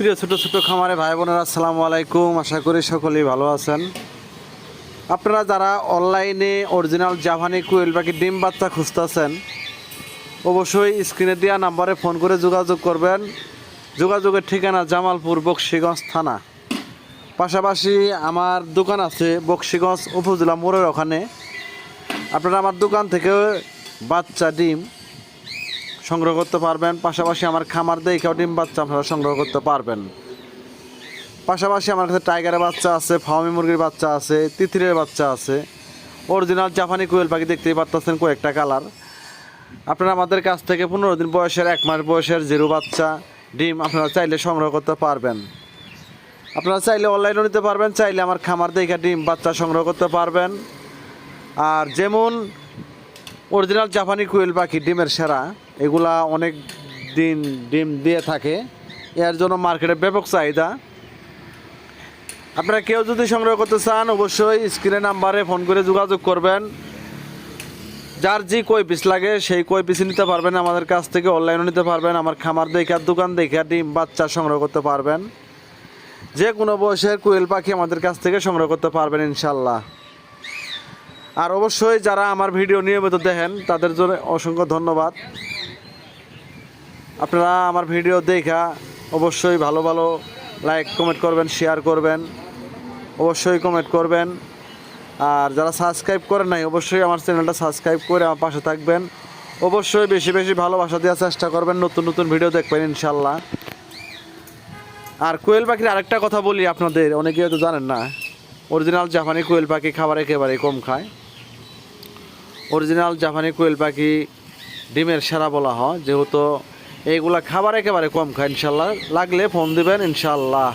প্রিয় ছোট ছোট খামারে ভাই বোনেরা, আসসালামু আলাইকুম। আশা করি সকলেই ভালো আছেন। আপনারা যারা অনলাইনে অরিজিনাল জাপানি কুয়েল পাখি ডিম বাচ্চা খুঁজতেছেন, অবশ্যই স্ক্রিনে দেওয়া নাম্বারে ফোন করে যোগাযোগ করবেন। যোগাযোগের ঠিকানা জামালপুর, বক্সিগঞ্জ থানা। পাশাপাশি আমার দোকান আছে বক্সিগঞ্জ উপজেলা মোড়ের ওখানে। আপনারা আমার দোকান থেকে বাচ্চা ডিম সংগ্রহ করতে পারবেন। পাশাপাশি আমার খামার দিয়ে দেখেও ডিম বাচ্চা আপনারা সংগ্রহ করতে পারবেন। পাশাপাশি আমার কাছে টাইগারের বাচ্চা আছে ফার্মি মুরগির বাচ্চা আছে তিতিরের বাচ্চা আছে। অরিজিনাল জাপানি কোয়েল পাখি দেখতেই পারতেছেন কয়েকটা কালার আপনারা আমাদের কাছ থেকে পনেরো দিন বয়সের, এক মাস বয়সের জিরো বাচ্চা ডিম আপনারা চাইলে সংগ্রহ করতে পারবেন। আপনারা চাইলে অনলাইনেও নিতে পারবেন, চাইলে আমার খামার দেখে ডিম বাচ্চা সংগ্রহ করতে পারবেন। আর যেমন অরিজিনাল জাপানি কুয়েল পাখি, ডিমের সেরা, এগুলা অনেক দিন ডিম দিয়ে থাকে। এর জন্য মার্কেটে ব্যাপক চাহিদা। আপনারা কেউ যদি সংগ্রহ করতে চান, অবশ্যই স্ক্রিনে নাম্বারে ফোন করে যোগাযোগ করবেন। যার যে কই পিস লাগে, সেই কই পিস নিতে পারবেন, আমাদের কাছ থেকে অনলাইনও নিতে পারবেন, আমার খামার দেখে, দোকান দেখে, ডিম, বাচ্চা সংগ্রহ করতে পারবেন। যে কোনো বয়সের কুয়েল পাখি আমাদের কাছ থেকে সংগ্রহ করতে পারবেন ইনশাল্লাহ আর অবশ্যই যারা আমার ভিডিও নিয়মিত দেখেন, তাদের জন্য অসংখ্য ধন্যবাদ। আপনারা আমার ভিডিও দেখা অবশ্যই ভালো ভালো লাইক কমেন্ট করবেন শেয়ার করবেন, অবশ্যই কমেন্ট করবেন। আর যারা সাবস্ক্রাইব করেন নাই, অবশ্যই আমার চ্যানেলটা সাবস্ক্রাইব করে আমার পাশে থাকবেন। অবশ্যই বেশি বেশি ভালোবাসা দেওয়ার চেষ্টা করবেন, নতুন নতুন ভিডিও দেখবেন ইনশাল্লাহ আর কোয়েল পাখির আরেকটা কথা বলি আপনাদের অনেকে হয়তো জানেন না। অরিজিনাল জাপানি কোয়েল পাখি খাবার একেবারে কম খায়। অরিজিনাল জাপানি কোয়েল পাখি ডিমের সেরা বলা হয়, যেহেতু এইগুলা খাবার একেবারে কম খায়, ইনশাল্লাহ। লাগলে ফোন দিবেন, ইনশাল্লাহ।